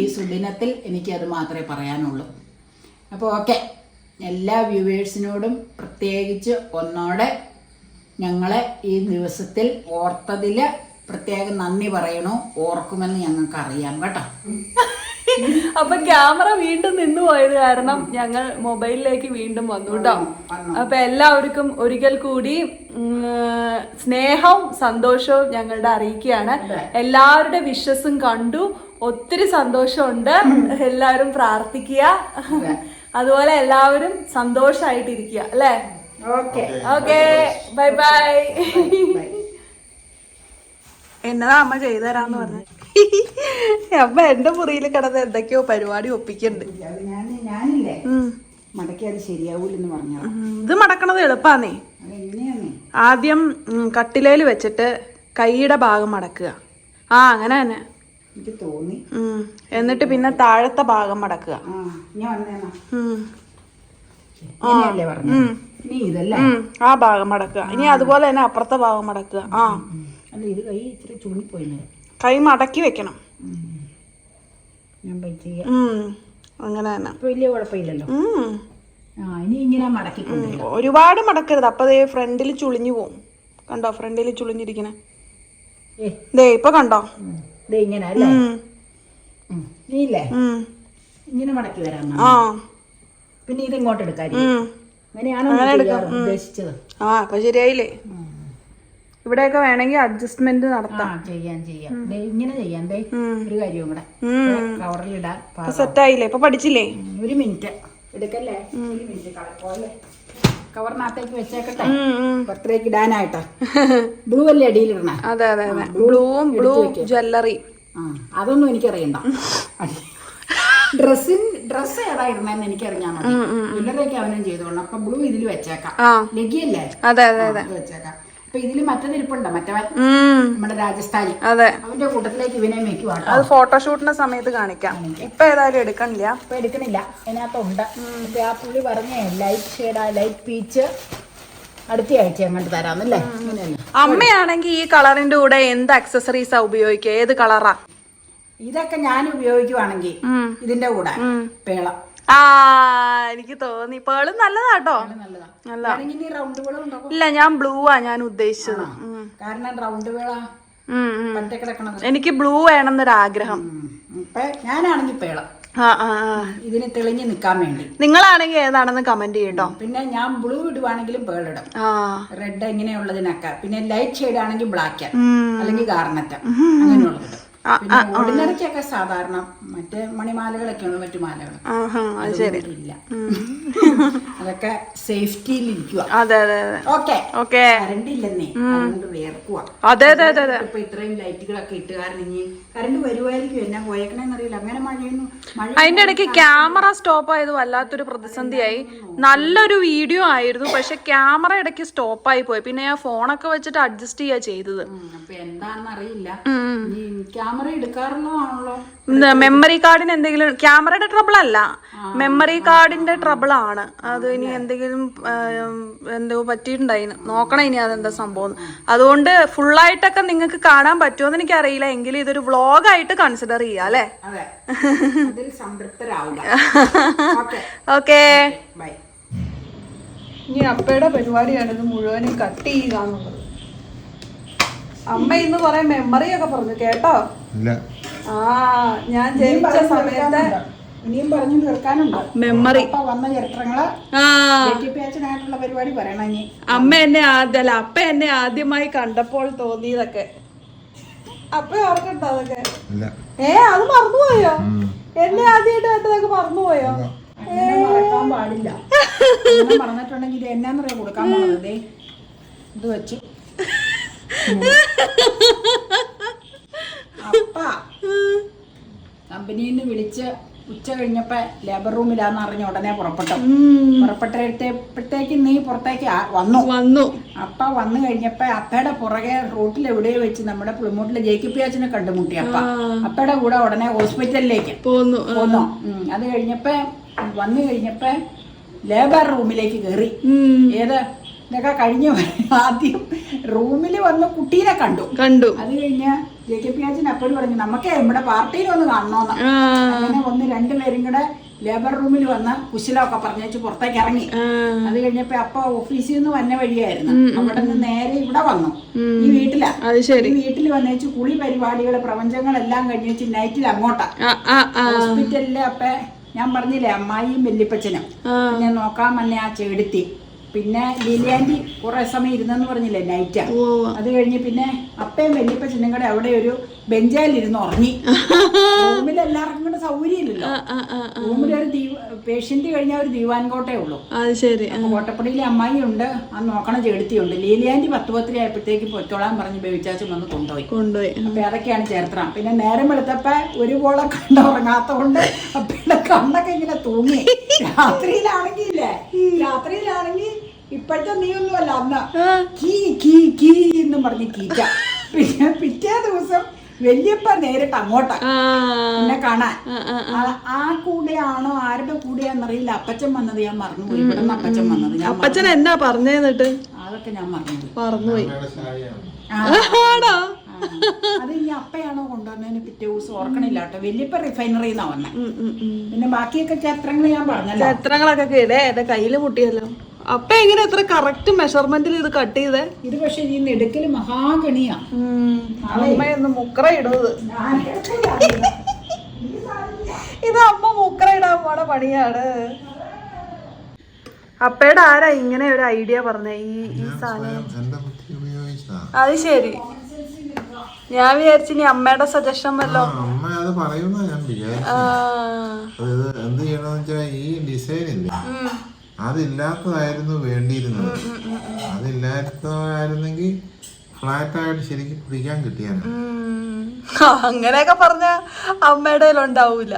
ഈ സുദിനത്തിൽ എനിക്കത് മാത്രമേ പറയാനുള്ളൂ. അപ്പോൾ ഓക്കെ. എല്ലാ വ്യൂവേഴ്സിനോടും പ്രത്യേകിച്ച് ഒന്നോടെ ഞങ്ങളെ ഈ ദിവസത്തിൽ ഓർത്തതിൽ പ്രത്യേകം നന്ദി പറയണു. ഓർക്കുമെന്ന് ഞങ്ങൾക്ക് അറിയാം കേട്ടോ. അപ്പൊ ക്യാമറ വീണ്ടും നിന്നു പോയത് കാരണം ഞങ്ങൾ മൊബൈലിലേക്ക് വീണ്ടും വന്നു കേട്ടോ. അപ്പൊ എല്ലാവർക്കും ഒരിക്കൽ കൂടി സ്നേഹവും സന്തോഷവും ഞങ്ങളുടെ അറിയിക്കുകയാണ്. എല്ലാവരുടെ വിശ്വസും കണ്ടു. ഒത്തിരി സന്തോഷമുണ്ട്. എല്ലാവരും പ്രാർത്ഥിക്കുക. അതുപോലെ എല്ലാവരും സന്തോഷമായിട്ടിരിക്കുക അല്ലേ? ഓക്കെ ഓക്കെ ബൈ ബൈ എന്നതാ അമ്മ ചെയ്തു തരാന്ന് പറഞ്ഞു? അമ്മ എന്റെ മുറിയിൽ കിടന്ന് എന്തൊക്കെയോ പരിപാടി ഒപ്പിക്കുന്നുണ്ട്. അത് ഞാൻ ഞാനില്ലേ? മടക്കി അത് ശരിയാവൂലെന്ന് പറഞ്ഞു ഇത് മടക്കണത് എളുപ്പാന്നേ. ആദ്യം കട്ടിലേൽ വെച്ചിട്ട് കൈയുടെ ഭാഗം മടക്കുക. ആ അങ്ങനെ തന്നെ. എനിക്ക് തോന്നി. എന്നിട്ട് പിന്നെ താഴത്തെ ഭാഗം മടക്കുക. ഞാൻ വന്നേന്നാ. പറഞ്ഞു? ആ ഭാഗം മടക്കുക. ഇനി അതുപോലെ തന്നെ അപ്പുറത്തെ ഭാഗം മടക്കുക. ആ. അല്ല ഇത് കൈ ഇച്ചിരി ചുണിപ്പോയില്ലേ കൈ മടക്കി വെക്കണം. ഞാൻ. അങ്ങനെ തന്നെ. വലിയ കുഴപ്പമില്ലല്ലോ. ഒരുപാട് മടക്കരുത്. അപ്പൊ ദേ ഫ്രണ്ടിൽ ചുളിഞ്ഞു പോവും. കണ്ടോ ഫ്രണ്ടിൽ ചുളിഞ്ഞിരിക്കണേ? ദേ ഇപ്പൊ കണ്ടോ? ഇങ്ങനെ. ഇങ്ങനെ മടക്കി വരാം ആ. പിന്നെ ഇത് ഇങ്ങോട്ട് എടുക്കാൻ ഉം. അങ്ങനെയാണോ ആ ഇപ്പൊ ശരിയായില്ലേ? ഇവിടെയൊക്കെ വേണമെങ്കിൽ അഡ്ജസ്റ്റ്മെന്റ് നടത്താം. ചെയ്യാൻ ചെയ്യാം ദേ ഇങ്ങനെ ചെയ്യാം. ഒരു കാര്യവും കൂടെ. ഇപ്പൊ സെറ്റായില്ലേ ഇപ്പൊ പഠിച്ചില്ലേ? ഒരു മിനിറ്റ്. എടുക്കല്ലേ? ഒരു മിനിറ്റ് കളക്കോല്ലേ കവറിനകത്തേക്ക് വെച്ചേക്കട്ടെ. പത്രേക്ക് ഇടാനായിട്ടാ. ബ്ലൂ അല്ലേ അടിയിലിടണേ? അതെ അതെ അതെ. ബ്ലൂവും ബ്ലൂ ജ്വല്ലറി അതൊന്നും എനിക്കറിയണ്ട. ഡ്രസ്സിൻ ഡ്രസ്സ് ഏതാ ഇടണെന്ന് എനിക്കറിഞ്ഞാൽ മതി. ജ്വല്ലറിയൊക്കെ അവനും ചെയ്തോളണം അപ്പൊ ബ്ലൂ ഇതിൽ വെച്ചേക്കാം. ലഗിയല്ലേ? അതെ അതെ അതെ. വെച്ചേക്കാം. അപ്പൊ ഇതിൽ മറ്റതിരിപ്പുണ്ടോ മറ്റവൻ നമ്മുടെ രാജസ്ഥാനി. അതെ. അവന്റെ കൂട്ടത്തിലേക്ക് ഇവനെ വെക്കുവാട്ടോ അത് ഫോട്ടോഷൂട്ടിന്റെ സമയത്ത് കാണിക്കാം. ഇപ്പൊ ഏതായാലും എടുക്കണില്ല. ഇപ്പൊ എടുക്കണില്ല. അതിനകത്തുണ്ട്. ആ പുള്ളി പറഞ്ഞേ ലൈറ്റ് ഷെയ്ഡ് ലൈറ്റ് പീച്ച് അടുത്ത ആഴ്ച അങ്ങോട്ട് അങ്ങനെയല്ലേ. അമ്മയാണെങ്കിൽ ഈ കളറിന്റെ കൂടെ എന്ത് അക്സസറീസാ ഉപയോഗിക്കുക? ഏത് കളറാ? ഇതൊക്കെ ഞാൻ ഉപയോഗിക്കുവാണെങ്കിൽ ഇതിന്റെ കൂടെ പേള. ആ എനിക്ക് തോന്നി. പേളും നല്ലതാട്ടോ. ഇല്ല ഞാൻ ബ്ലൂ ആ ഞാൻ ഉദ്ദേശിച്ചത്. കാരണം റൗണ്ട് കിടക്കണത്. എനിക്ക് ബ്ലൂ വേണമെന്നൊരാഗ്രഹം. ഉം. ഇപ്പൊ ഞാനാണെങ്കിൽ പേള. ഇതിന് തെളിഞ്ഞു നിൽക്കാൻ വേണ്ടി. നിങ്ങളാണെങ്കിൽ ഏതാണെന്ന് കമന്റ് ചെയ്യട്ടോ. പിന്നെ ഞാൻ ബ്ലൂ ഇടുവാണെങ്കിലും പേൾ ഇടും. റെഡ് ഇങ്ങനെയുള്ളതിനൊക്കെ പിന്നെ ലൈറ്റ് ഷെയ്ഡ് ആണെങ്കിൽ ബ്ലാക്ക്. അല്ലെങ്കിൽ ഗാർണറ്റ് അങ്ങനെയുള്ളത് ഓർഡിനറിക്കൊക്കെ സാധാരണ മറ്റേ മണിമാലകളൊക്കെയാണ് മറ്റു മാലകൾ അത് ശരി. ഇല്ല. അതൊക്കെ സേഫ്റ്റിയിൽ ഇരിക്കുക അതെ അതെ അതെ. ഓക്കെ. ഓക്കെ. കറണ്ട് ഇല്ലെന്നേ. അതുകൊണ്ട് വേർക്കുക അതെ അതെ അതെ അതെ. ഇപ്പൊ ഇത്രയും ലൈറ്റുകളൊക്കെ ഇട്ട് കാരണം ഇനി കറണ്ട് വരുമായിരിക്കും എന്നാ പോയേക്കണേന്ന് അറിയില്ല അങ്ങനെ മഴയൊന്നും മഴ അതിന്റെ ഇടയ്ക്ക് ക്യാമറ സ്റ്റോപ്പ് ആയത് വല്ലാത്തൊരു പ്രതിസന്ധിയായി. നല്ലൊരു വീഡിയോ ആയിരുന്നു. പക്ഷെ ക്യാമറ ഇടയ്ക്ക് സ്റ്റോപ്പ് ആയി പോയി. പിന്നെ ഞാൻ ഫോണൊക്കെ വെച്ചിട്ട് അഡ്ജസ്റ്റ് ചെയ്യാ ചെയ്തത്. അപ്പൊ എന്താണെന്ന് അറിയില്ല ഇനി ക്യാമറ എടുക്കാറുള്ളതാണല്ലോ? മെമ്മറി കാർഡിന് എന്തെങ്കിലും ക്യാമറയുടെ ട്രബിൾ അല്ല. മെമ്മറി കാർഡിന്റെ ട്രബിൾ ആണ്. അത് ഇനി എന്തെങ്കിലും എന്തോ പറ്റിയിട്ടുണ്ടായിന് നോക്കണം ഇനി അതെന്താ സംഭവം അതുകൊണ്ട് ഫുള്ളായിട്ടൊക്കെ നിങ്ങൾക്ക് കാണാൻ പറ്റുമോന്ന് എനിക്കറിയില്ല. എങ്കിലും ഇതൊരു വ്ളോഗായിട്ട് കൺസിഡർ ചെയ്യാം അല്ലേ? ഓക്കെ ഓക്കേ ബൈ ഇനി അപ്പയുടെ പരിപാടിയാണ് ഇത് മുഴുവനും കട്ട് ചെയ്യുക എന്നുള്ളത്. അമ്മ ഇന്ന് കുറെ മെമ്മറി ഒക്കെ പറഞ്ഞു കേട്ടോ? ഇല്ല. ആ ഞാൻ ജനിച്ച സമയത്ത് ഇനിയും പറഞ്ഞു തീർക്കാനുണ്ട്. മെമ്മറി അപ്പൊ വന്ന ചരിത്രങ്ങൾ പരിപാടി പറയണം ഇനി. അമ്മ എന്നെ ആദ്യ അപ്പ എന്നെ ആദ്യമായി കണ്ടപ്പോൾ തോന്നിയതൊക്കെ. അപ്പ ഓർക്കണ്ടോ അതൊക്കെ. ഏ അത് മറന്നുപോയോ? എന്നെ ആദ്യമായിട്ട് കണ്ടതൊക്കെ മറന്നുപോയോ? മറക്കാൻ പാടില്ല. പറഞ്ഞിട്ടുണ്ടെങ്കിൽ മറന്നിട്ടുണ്ടെങ്കിൽ ഇത് എന്നാന്നറിയാ കൊടുക്കാൻ പോണത്? ഇത് വെച്ചു. അപ്പ. കമ്പനിയിൽ നിന്ന് വിളിച്ച് ഉച്ച കഴിഞ്ഞപ്പോ ലേബർ റൂമിലാന്ന് അറിഞ്ഞ ഉടനെ പുറപ്പെട്ടു. പുറപ്പെട്ടപ്പോഴത്തേക്ക് നീ പുറത്തേക്ക് വന്നു. വന്നു. അപ്പ വന്നു കഴിഞ്ഞപ്പോ അപ്പയുടെ പുറകെ റോട്ടിൽ എവിടെയോ വെച്ച് നമ്മുടെ പുളിമൂട്ടിലെ പി അച്ഛനെ കണ്ടുമുട്ടി അപ്പ. അപ്പയുടെ കൂടെ ഉടനെ ഹോസ്പിറ്റലിലേക്ക് പോന്നു. പോന്നു. അത് കഴിഞ്ഞപ്പോ വന്നു കഴിഞ്ഞപ്പോ ലേബർ റൂമിലേക്ക് കയറി ഏത്? ഇതൊക്കെ കഴിഞ്ഞ ആദ്യം റൂമിൽ വന്ന് കുട്ടീനെ കണ്ടു. കണ്ടു. അത് കഴിഞ്ഞ ജെ കെ പി അച്ഛൻ അപ്പോഴും പറഞ്ഞു നമുക്ക് നമ്മുടെ പാർട്ടിയിൽ ഒന്ന് കാണണോന്ന്. അങ്ങനെ വന്ന് രണ്ടുപേരും കൂടെ ലേബർ റൂമിൽ വന്ന് കുശലമൊക്കെ പറഞ്ഞേച്ച് പുറത്തേക്ക് ഇറങ്ങി. അത് കഴിഞ്ഞപ്പോ അപ്പ ഓഫീസിൽ നിന്ന് വന്ന വഴിയായിരുന്നു. അവിടെ നിന്ന് നേരെ ഇവിടെ വന്നു. ഈ വീട്ടിലാ. ഈ വീട്ടിൽ വന്നേച്ച് കുളി പരിപാടികൾ പ്രപഞ്ചങ്ങളെല്ലാം കഴിഞ്ഞേച്ച് നൈറ്റിൽ അങ്ങോട്ടാ. ഹോസ്പിറ്റലിലെ അപ്പ ആ. ഹോസ്പിറ്റലിൽ അപ്പൊ ഞാൻ പറഞ്ഞില്ലേ അമ്മായിയും വല്യപ്പച്ചനും. ഞാൻ നോക്കാൻ വന്ന ആ ചെടുത്തി. പിന്നെ ലിലിയാന്റി കുറെ സമയം ഇരുന്നെന്ന് പറഞ്ഞില്ലേ നൈറ്റാ അത് കഴിഞ്ഞ് പിന്നെ അപ്പയും വല്യപ്പച്ചനും കൂടെ അവിടെ ഒരു ബെഞ്ചാലിരുന്ന് ഉറങ്ങി. റൂമിൽ എല്ലാവർക്കും കൂടെ സൗകര്യമില്ലല്ലോ. റൂമിൽ ഒരു പേഷ്യന്റ് കഴിഞ്ഞാൽ ഒരു ദീവാൻ കോട്ടേ ഉള്ളൂ ശരി അപ്പൊ കോട്ടപ്പടിയിലെ അമ്മായി ഉണ്ട് ആ നോക്കണ ചെടുത്തിയുണ്ട് ലീലിയാന്റി പത്ത് പത്തര ആയപ്പോഴത്തേക്ക് പൊറ്റോളാൻ പറഞ്ഞ് ബേവിച്ചാച്ചും വന്ന് കൊണ്ടുപോയി. കൊണ്ടുപോയി അപ്പൊ അതൊക്കെയാണ് ചരിത്രം പിന്നെ നേരം വെളുത്തപ്പ ഒരു പോളെ കണ്ട ഉറങ്ങാത്തോണ്ട് അപ്പയുടെ കണ്ണൊക്കെ ഇങ്ങനെ തൂങ്ങി. രാത്രിയിലാണെങ്കിൽ ഇല്ലേ രാത്രിയിലാണെങ്കിൽ ഇപ്പോഴത്തെ നീ ഒന്നുമല്ല അന്ന് കീ കീ കീ എന്നും പറഞ്ഞ് കീറ്റ. പിന്നെ പിറ്റേ ദിവസം വല്യപ്പ നേരിട്ട് അങ്ങോട്ടാ. എന്നെ കാണാൻ. ആ- ആ കൂടെയാണോ ആരുടെ കൂടെയാന്നറിയില്ല അപ്പച്ചൻ വന്നത് ഞാൻ മറന്നുപോയി. ഇവിടെ നിന്ന് അപ്പച്ചൻ വന്നത് ഞാൻ അപ്പച്ചൻ എന്നാ പറഞ്ഞേന്നിട്ട് അതൊക്കെ ഞാൻ മറന്നുപോയി. മറന്നുപോയി. ആണോ. അത് ഇനി അപ്പയാണോ കൊണ്ടുവന്നതിന് പിറ്റേ ദിവസം ഓർക്കണില്ല കേട്ടോ. വലിയപ്പ റിഫൈനറിന്നാ വന്നെ. ഉം, ഉം, ഉം. പിന്നെ ബാക്കിയൊക്കെ ചരിത്രങ്ങൾ ഞാൻ പറഞ്ഞല്ലോ. ചിത്രങ്ങളൊക്കെ എന്റെ കയ്യിൽ മുട്ടിയല്ലോ അപ്പൊ എങ്ങനെ എത്ര കറക്റ്റ് മെഷർമെന്റിൽ ഇത് കട്ട് ചെയ്തേ? ഇത് പക്ഷെ ഈ നെടുക്കൽ മഹാഗണിയാ. അമ്മയൊന്ന് മുക്കറ ഇടുന്നത് ഇത് അമ്മ മുക്കറ ഇടാൻ പോണ പണിയാണ്. അപ്പയുടെ ആരാ ഇങ്ങനെ ഒരു ഐഡിയ പറഞ്ഞേ? ഈ ഈ സാധനം. അത് ശരി. ഞാൻ വിചാരിച്ചു ഇനി അമ്മയുടെ സജഷൻ വല്ലോ. അമ്മ അത് പറയുന്ന ഞാൻ വിചാരിച്ചു. എന്ത് ചെയ്യണമെന്ന് വെച്ചാൽ ഈ ഡിസൈൻ ഇല്ലേ? അതില്ലാത്തതായിരുന്നു വേണ്ടിയിരുന്നത്. അതില്ലാത്തതായിരുന്നെങ്കിൽ ഫ്ലാറ്റ് ആയിട്ട് ശരിക്കും പിടിക്കാൻ കിട്ടിയാണ് അങ്ങനെയൊക്കെ പറഞ്ഞ അമ്മയുടെ ഉണ്ടാവൂല.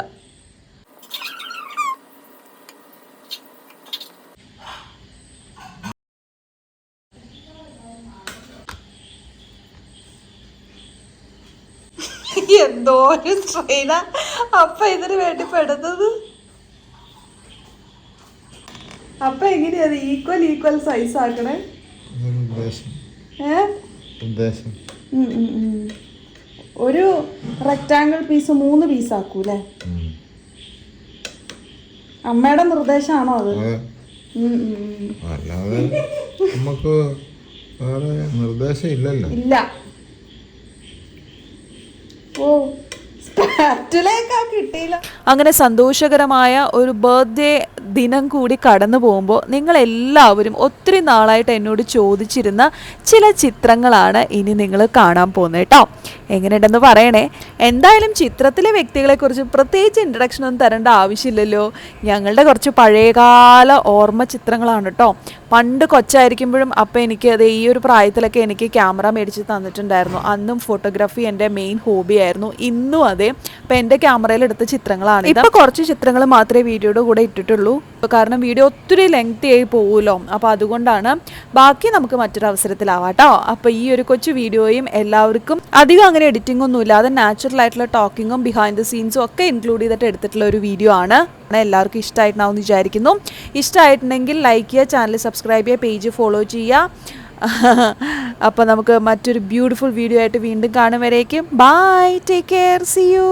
എന്തോ ഒരു സ്ട്രെയിന അപ്പ ഇതിന് വേണ്ടി പെടുന്നത്? അപ്പൊ എങ്ങനെയാ ഈക്വൽ ഈക്വൽ സൈസ് ആക്കണേ. ഒരു റെക്റ്റാങ്കിൾ പീസ് മൂന്ന് പീസ് ആക്കൂലേ. അമ്മയുടെ നിർദ്ദേശമാണോ അത്. അല്ലാതെ നമുക്ക് വേറെ നിർദ്ദേശം ഇല്ലല്ലോ. ഇല്ല. ഓ. അങ്ങനെ സന്തോഷകരമായ ഒരു ബർത്ത്ഡേ ദിനം കൂടി കടന്നു പോകുമ്പോൾ നിങ്ങൾ എല്ലാവരും ഒത്തിരി നാളായിട്ട് എന്നോട് ചോദിച്ചിരുന്ന ചില ചിത്രങ്ങളാണ് ഇനി നിങ്ങൾ കാണാൻ പോകുന്നത് കേട്ടോ. എങ്ങനെയുണ്ടെന്ന് പറയണേ? എന്തായാലും ചിത്രത്തിലെ വ്യക്തികളെക്കുറിച്ച് പ്രത്യേകിച്ച് ഇൻട്രഡക്ഷൻ ഒന്നും തരേണ്ട ആവശ്യമില്ലല്ലോ. ഞങ്ങളുടെ കുറച്ച് പഴയകാല ഓർമ്മ ചിത്രങ്ങളാണ് കേട്ടോ. പണ്ട് കൊച്ചായിരിക്കുമ്പോഴും അപ്പം എനിക്ക് അത് ഈ ഒരു പ്രായത്തിലൊക്കെ എനിക്ക് ക്യാമറ മേടിച്ച് തന്നിട്ടുണ്ടായിരുന്നു. അന്നും ഫോട്ടോഗ്രാഫി എന്റെ മെയിൻ ഹോബിയായിരുന്നു ഇന്നും അതെ അപ്പം എന്റെ ക്യാമറയിൽ എടുത്ത ചിത്രങ്ങളാണ്. ഇപ്പൊ കുറച്ച് ചിത്രങ്ങൾ മാത്രമേ വീഡിയോയുടെ കൂടെ ഇട്ടിട്ടുള്ളൂ. കാരണം വീഡിയോ ഒത്തിരി ലെങ്തി ആയി പോകുമല്ലോ അപ്പോൾ അതുകൊണ്ടാണ് ബാക്കി നമുക്ക് മറ്റൊരു അവസരത്തിലാവാട്ടോ അപ്പോൾ ഈ ഒരു കൊച്ചു വീഡിയോയും എല്ലാവർക്കും അധികം അങ്ങനെ എഡിറ്റിംഗ് ഒന്നും ഇല്ലാതെ നാച്ചുറൽ ആയിട്ടുള്ള ടോക്കിങ്ങും ബിഹൈൻഡ് ദ സീൻസും ഒക്കെ ഇൻക്ലൂഡ് ചെയ്തിട്ട് എടുത്തിട്ടുള്ള ഒരു വീഡിയോ ആണ്. എല്ലാവർക്കും ഇഷ്ടമായിട്ടുണ്ടാവും വിചാരിക്കുന്നു. ഇഷ്ടമായിട്ടുണ്ടെങ്കിൽ ലൈക്ക് ചെയ്യുക ചാനൽ സബ്സ്ക്രൈബ് ചെയ്യുക പേജ് ഫോളോ ചെയ്യുക. അപ്പോൾ നമുക്ക് മറ്റൊരു ബ്യൂട്ടിഫുൾ വീഡിയോ ആയിട്ട് വീണ്ടും കാണും വരേക്കും. Bye take care see you